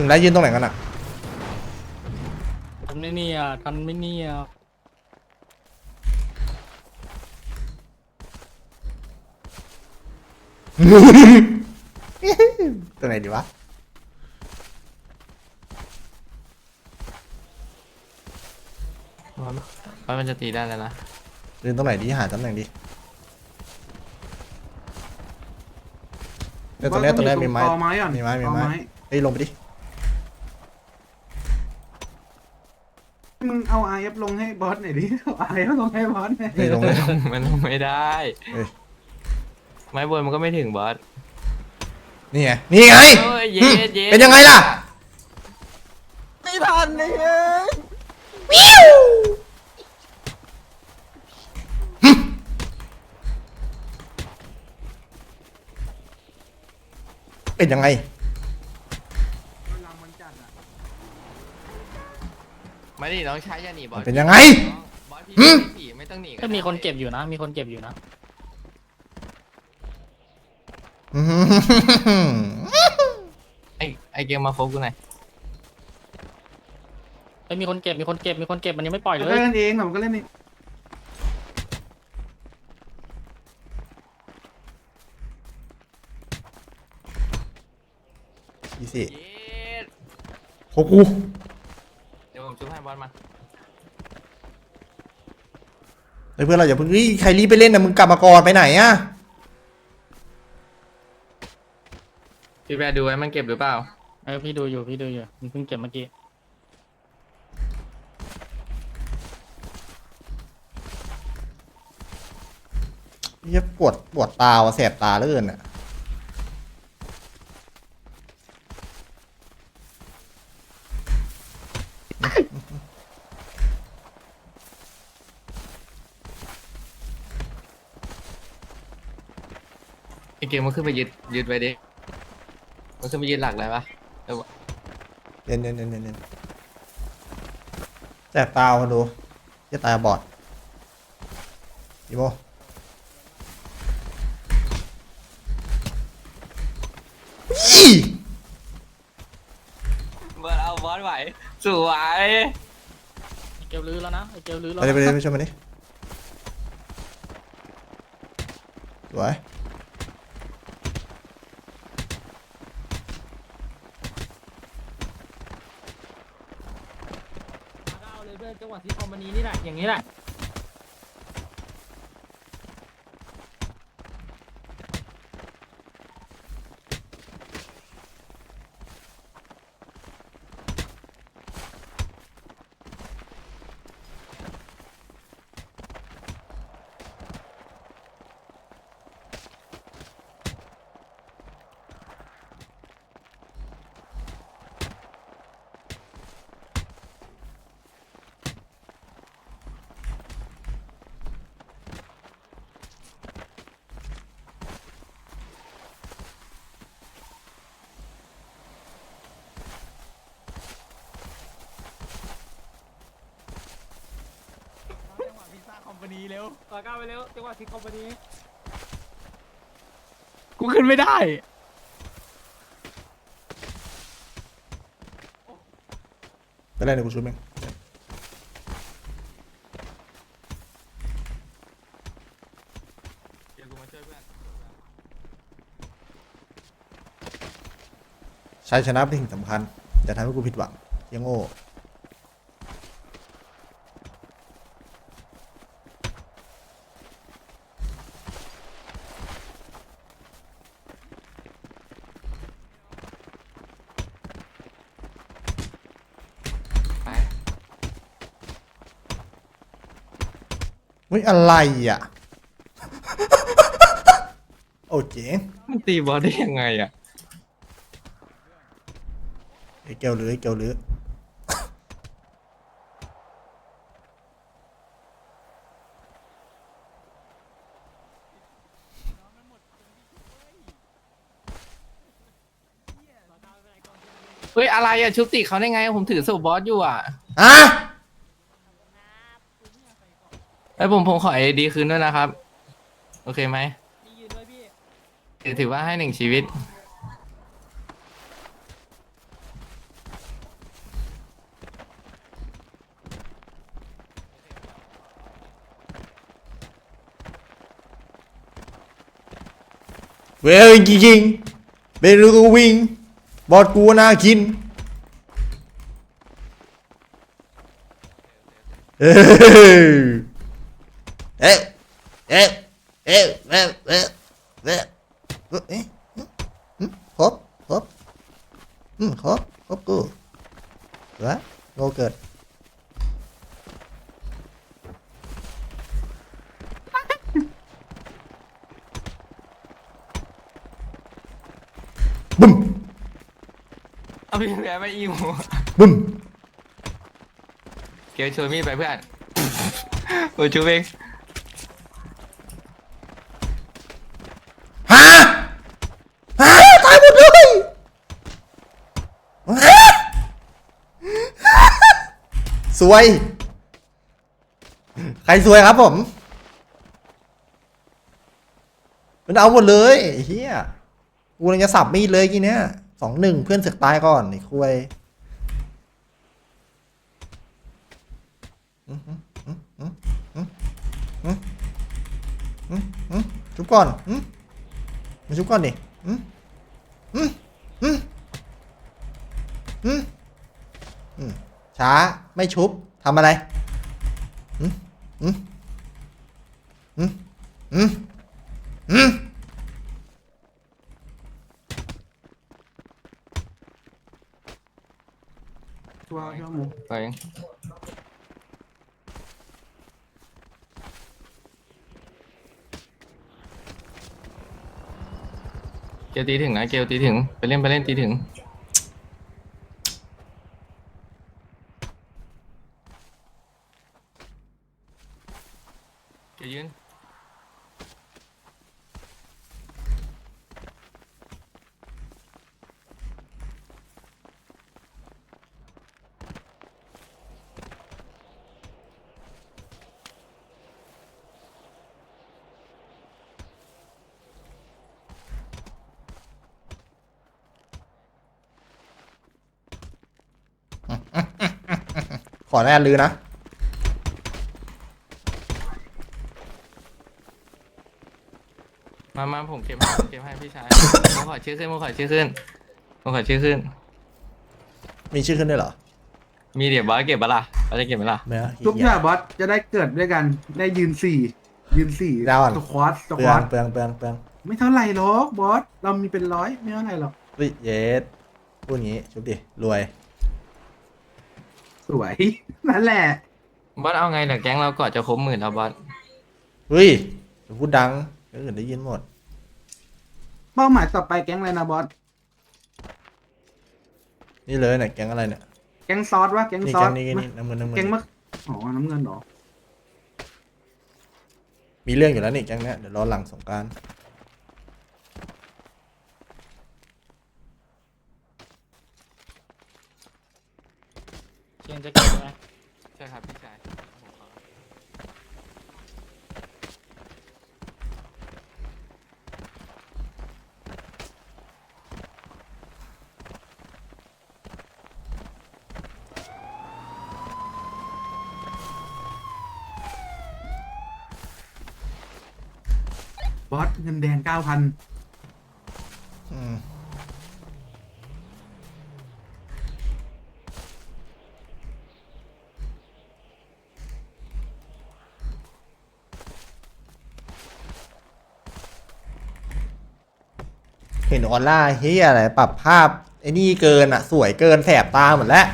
ถึงได้ยืนตรงไหนกันอะทันไหม่เนี่ยทันไหม่เนี่ยตรงไหนดีวะเพราะมันจะตีได้แล้วนะยืนตรงไหนดีหาตำแหน่งดีเดี๋ยวตรงเนี้ยตรงเนี้ยมีไม้ ตอไม้ก่อนมีไม้มีตอไม้เฮ้ยลงไปดิ มึงเอาไอเอฟลงให้บอสหน่อยดิเอาไอเอฟลงให้บอสหน่อยเฮ้ยลงเลยมันลงไม่ได้เฮ้ย ไม้บนมันก็ไม่ถึงบอส นี่ไง นี่ไงเอ้ยเย็ดเย็ดเป็นยังไงล่ะ ไม่ทันเลยเป็นยังไง ไม่ดิน้องใช้ยาหนีบอสเป็นยังไงน้องบอสพี่หึไม่ขี่ไม่ต้องหนีก็มีคนเจ็บอยู่นะ มีคนเจ็บอยู่นะอื้อหือไอไอเกมมาโฟกัสกูหน่อยเอ้ยมีคนเจ็บมีคนเจ็บมีคนเจ็บมันยังไม่ปล่อยเลเล่ยนเองผมก็เล่นเองยี่สิเย็ดโคกูเดี๋ยวผม ชุบให้บอสมาเฮ้ยเพื่อนเราอย่าเพิ่งเฮ้ยใครรีบไปเล่นนะมึงกลับมาก่อนไปไหนอะพี่แบร์ดูไว้มันเก็บหรือเปล่าเออพี่ดูอยู่พี่ดูอยู่มันเพิ่งเจ็บเมื่อกี้เฮียปวดปวดตาวะแสบตาเหลือเกินอะ ไอเกมมันขึ้นไปยึดยึดไว้ดิ มันขึ้นไปยึดหลักเลยปะเดี๋ยวเล่นเล่นเล่นเล่นเล่นแสบตามาดูเฮียตาบอดอีโมอี้บอสเอาบอสไหว สวยไอเกลลื้อแล้วนะไอเกลลื้อแล้วไปเลยไปนะเลยไปช่วยมันดิสวยเอาเลยเพื่อนจังหวะที่คอมมานีนี่แหละอย่างนี้แหละ จังหวะพิ ซซ่าคอมพานีเร็วต่อก้าวไปเร็วจังหวะที่คอมพานีกูขึ้นไม่ได้ไปเลยเดี๋ยวกูช่วยมึงเดี๋ยวกูมาช่วยเพื่อนชัยชนะเป็นสิ่งสำคัญอย่าทำให้กูผิดหวังเหี้ยังโง่ เฮ้ยอะไรอะ โอ้เจ๋งมันตีบอสได้ยังไงอะไอ้เกลหรือไอ้เกลหรือ เฮ้ยอะไรอะชุบติเขาได้ไง ผมถือสูบบอสอยู่อะอะ ไอ้ยผมผมขอไอดีคืนด้วยนะครับ โอเคไหมถือถือว่าให้หนึ่งชีวิต เวลจริงๆเป็นรูวิ่ง บอดกูน่ากินเฮ้ เอ๊ะเอ๊ะเอ๊ะเอ๊ะเอ๊ะเอ๊ะเอ๊ะอืมครบครบอืมครบครบกูวะโงเกิดบึ้มเอาพี่แพ้ไม่อิ่มบึ้มเกลชวนมีดไปเพื่อน โอ้ยชูเอง ฮะฮะตายหมดเลยฮะ สวย ใครสวยครับผม มันเอาหมดเลยเฮียกูเลยจะสับมีดเลยกี่เนี้ยสองหนึ่งเพื่อนเสึกตายก่อนไอ้คุยชุบก่อนมาชุบก่อนดิอื้ออื้ออื้ออื้ออื้อช้า ไม่ชุบทำอะไรอื้ออื้ออื้ออื้ออื้อชัวร์ชัวร์หมูไปเองเกลตีถึงนะเกลตีถึงไปเล่นไปเล่นตีถึง เกล ยืนขอแน่ลือนะ มามาผมเก็บให้ผมเก็บให้พี่ชาย ผมขอชื่อขึ้นผมขอชื่อขึ้นผมขอชื่อขึ้น มีชื่อขึ้นด้วยเหรอมีเดี๋ยวบอสเก็บปะล่ะบอสจะเก็บไหมล่ะ ไม่อะทุกอเหี้ย ย่างบอสจะได้เกิดด้วยกัน ได้ยืนสี่ยืนสี่ดาวอะสควอตสเปลืคอวองตเปลืองเปลืองเปลืองไม่เท่าไหร่หรอกบอสเรามีเป็นร้อยไม่เท่าไหร่หรอกเฮ้ยเยสพูดงี้ชุบดิรวยสวย นั่นแหละ บอสเอาไงเดี๋ยวแก๊งเราก่อนจะครบหมื่นแล้วบอสเฮ้ยอย่าพูดดัง เดี๋ยวอื่นได้ยินหมด เป้าหมายต่อไปแก๊งอะไรนะบอส นี่เลยเนี่ยแก๊งอะไรเนี่ยแก๊งซอสวะแก๊งนี่ซอแก๊สงนี้นี่น้ำเงินน้ำเงิแก๊งนมะอ๋อน้ำเงินเหรอ มีเรื่องอยู่แล้วนี่แก๊งเนี้ยเดี๋ยวรอหลังสงกรารเชียงจะเก็บไหมใช่ครับพี่ชาย บอสเงินแดงเก้าพันอืมเห็นออร่าเฮียอะไรปรับภาพไอ้นี่เกินอะสวยเกินแสบตาหมดแล้ว